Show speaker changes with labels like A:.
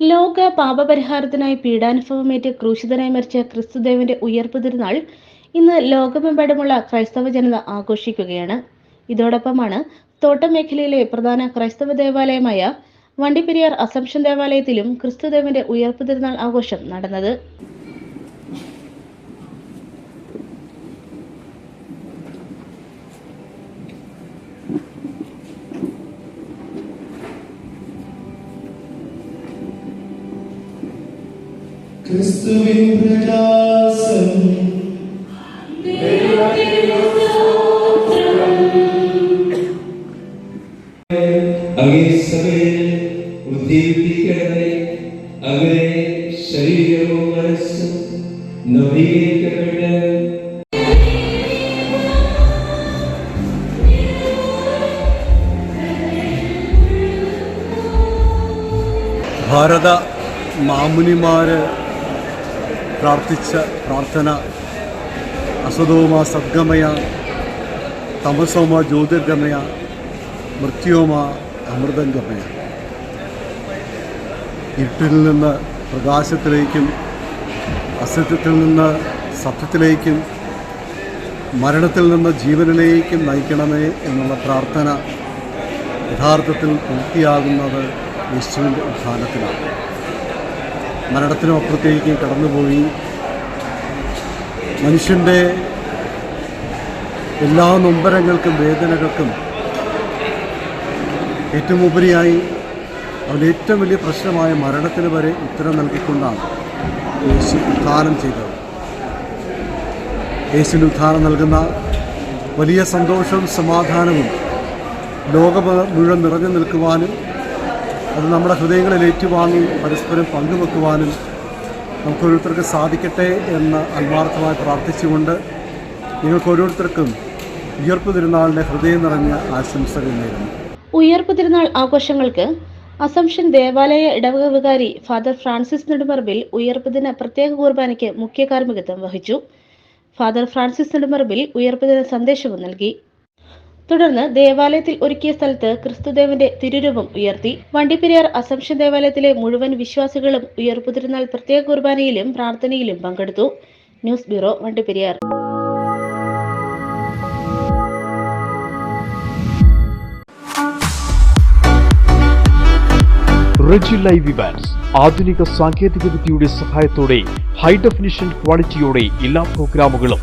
A: ലോക പാപപരിഹാരത്തിനായി പീഡാനുഭവമേറ്റ് ക്രൂശിതനായി മരിച്ച ക്രിസ്തുദേവന്റെ ഉയർപ്പ് തിരുനാൾ ഇന്ന് ലോകമെമ്പാടുമുള്ള ക്രൈസ്തവ ജനത ആഘോഷിക്കുകയാണ്. ഇതോടൊപ്പമാണ് തോട്ടം മേഖലയിലെ പ്രധാന ക്രൈസ്തവ ദേവാലയമായ വണ്ടിപ്പെരിയാർ അസംഷൻ ദേവാലയത്തിലും ക്രിസ്തുദേവന്റെ ഉയർപ്പ് തിരുനാൾ ആഘോഷം നടന്നത്.
B: ക്രിസ്തുവിൻ പ്രകാശം ഉദ്ദീപിക്കണമേ അങ്ങനെ ശരീരവും മനസ്സും നവീകരിക്കപ്പെട്ട്
C: ഭാരത മാമുനിമാര് പ്രാർത്ഥിച്ച പ്രാർത്ഥന അസതോമ സദ്ഗമയ തമസോമ ജ്യോതിർഗമയ മൃത്യോമ അമൃതംഗമയ. ഇരുട്ടിൽ നിന്ന് പ്രകാശത്തിലേക്കും അസത്യത്തിൽ നിന്ന് സത്യത്തിലേക്കും മരണത്തിൽ നിന്ന് ജീവനിലേക്കും നയിക്കണമേ എന്നുള്ള പ്രാർത്ഥന യഥാർത്ഥത്തിൽ പൂർത്തിയാകുന്നത് യേശുവിന്റെ ഉത്ഥാനത്തിലാണ് മരണത്തിനും അപ്പുറത്തേക്ക് കടന്നുപോയി. മനുഷ്യന്റെ എല്ലാ നൊമ്പരങ്ങൾക്കും വേദനകൾക്കും ഏറ്റവും ഉപരിയായി അവന്റെ ഏറ്റവും വലിയ പ്രശ്നമായ മരണത്തിന് വരെ ഉത്തരം നൽകിക്കൊണ്ടാണ് യേശു ഉദ്ധാനം ചെയ്തത്. യേശുവിന് ഉദ്ധാനം നൽകുന്ന വലിയ സന്തോഷവും സമാധാനവും ലോകം മുഴുവൻ നിറഞ്ഞു നിൽക്കുവാനും അത് നമ്മുടെ ഹൃദയങ്ങളിൽ ഏറ്റുവാങ്ങി പരസ്പരം പങ്കുവെക്കുവാനും നമുക്ക് ഓരോരുത്തർക്ക് സാധിക്കട്ടെ എന്ന് ആത്മാർത്ഥമായി പ്രാർത്ഥിച്ചുകൊണ്ട് നിങ്ങൾക്ക് ഓരോരുത്തർക്കും ഉയർപ്പ് തിരുനാളിന്റെ ഹൃദയം നിറഞ്ഞ ആശംസകൾ നേരുന്നു.
A: ഉയർപ്പ് തിരുനാൾ ആഘോഷങ്ങൾക്ക് അസംഷൻ ദേവാലയ ഇടവക വികാരി ഫാദർ ഫ്രാൻസിസ് നെടുമറബിൽ ഉയർപ്പ് ദിന പ്രത്യേക കുർബാനയ്ക്ക് മുഖ്യ കാർമ്മികത്വം വഹിച്ചു. ഫാദർ ഫ്രാൻസിസ് നെടുമറബിൽ ഉയർപ്പ് ദിന സന്ദേശവും നൽകി. തുടർന്ന് ദേവാലയത്തിൽ ഒരുക്കിയ സ്ഥലത്ത് ക്രിസ്തുദേവന്റെ തിരുരൂപം ഉയർത്തി. വണ്ടിപ്പെരിയാർ അസംഷൻ ദേവാലയത്തിലെ മുഴുവൻ വിശ്വാസികളും ഉയർപ്പു തിരുനാൾ പ്രത്യേക കുർബാനയിലും പ്രാർത്ഥനയിലും പങ്കെടുത്തു. News bureau Vandiperiyar.
D: Reji live Evans ആധുനിക സാങ്കേതിക വിദ്യയുടെ സഹായത്തോടെ ഹൈ ഡെഫിനിഷൻ ക്വാളിറ്റിയോടെ എല്ലാ പ്രോഗ്രാമുകളും